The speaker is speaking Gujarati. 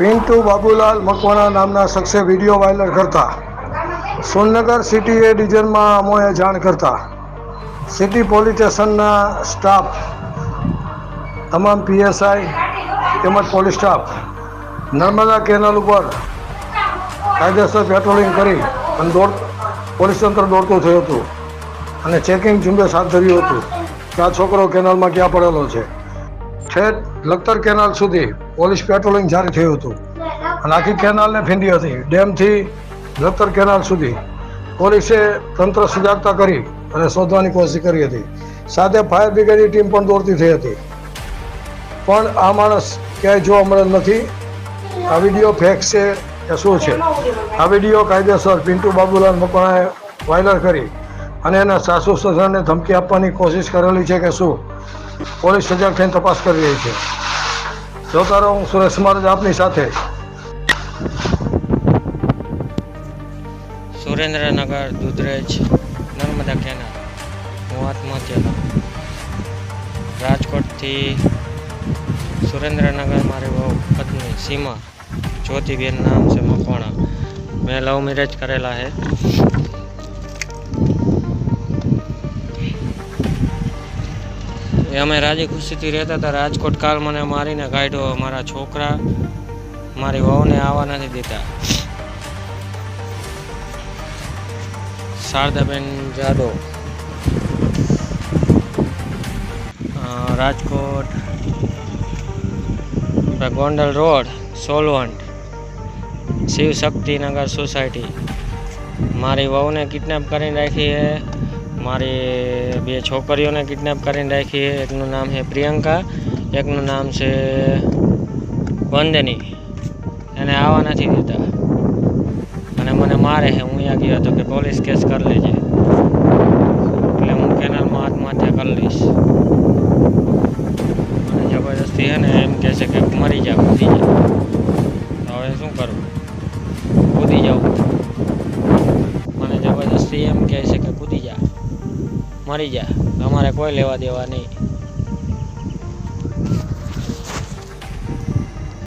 પિન્ટુ બાબુલાલ મકવાણા નામના શખ્સે વીડિયો વાયરલ કરતા. સોનનગર એ ડિવિઝનમાં અમોએ જાણ કરતા. સિટી પોલીસ સ્ટેશનના સ્ટાફ, તમામ પીએસઆઈ તેમજ પોલીસ સ્ટાફ, નર્મદા કેનાલ ઉપર કાયદેસર પેટ્રોલિંગ કરી અને દોડ, પોલીસ તંત્ર દોડતું થયું હતું અને ચેકિંગ ઝુંબેશ હાથ ધર્યું હતું કે આ છોકરો કેનાલમાં ક્યાં પડેલો છે. ઠેઠ લખતર કેનાલ સુધી પોલીસ પેટ્રોલિંગ જારી થયું હતું. અને આખી કેનાલને ફીંદી હતી. ડેમથી લખતર કેનાલ સુધી પોલીસે તંત્ર સજાગતા કરી અને શોધવાની કોશિશ કરી હતી. સાથે ફાયર બ્રિગેડની ટીમ પણ દોડતી થઈ હતી. પણ આ માણસ ક્યાંય જોવા મળેલ નથી. આ વીડિયો ફેક છે કે શું છે? આ વીડિયો કાયદેસર પિન્ટુ બાબુલાલ મકવાણાએ વાયરલ કરી અને એના સાસુ સસરાને ધમકી આપવાની કોશિશ કરેલી છે કે શું? પોલીસ સજાગ થઈને તપાસ કરી રહી છે. જોતા રહો, હું સુરેશ મહારાજ આપની સાથે. સુરેન્દ્રનગર, દુધરેજ, નર્મદા કેનાલ. હું આત્મહત્યા રાજકોટથી સુરેન્દ્રનગર મારી બહુ પત્ની, સીમા, જ્યોતિબેન નામ છે મકવાણા. મેં લવ મેરેજ કરેલા છે. એ અમે રાજી ખુશીથી રહેતા હતા. રાજકોટ કાલ મને મારીને કાઢ્યો મારા છોકરા. મારી વહુને આવવા નથી દેતા Shardaben Jadav. Rajkot. Gondal road, solvent. Shiv Shaktinagar society. મારી વહુને કિડનેપ કરી રાખી છે. મારી બે છોકરીઓને કિડનેપ કરીને રાખી છે. એકનું નામ છે પ્રિયંકા, એકનું નામ છે વંદની. એને આવવા નથી દેતા. અને મને મારે છે, હું અહીંયા ગયો હતો કે પોલીસ કેસ કરી લેજે. એટલે હું કેનાલમાં આત્મહત્યા કરી લઈશ. અને જબરદસ્તી છે ને એમ કહે છે કે મરી જા કૂદી તો હવે શું કરવું? કૂદી જાઉં મને જબરદસ્તી એમ કહે છે કે કૂદી જા. મરી જા અમારે કોઈ લેવા દેવા નહીં.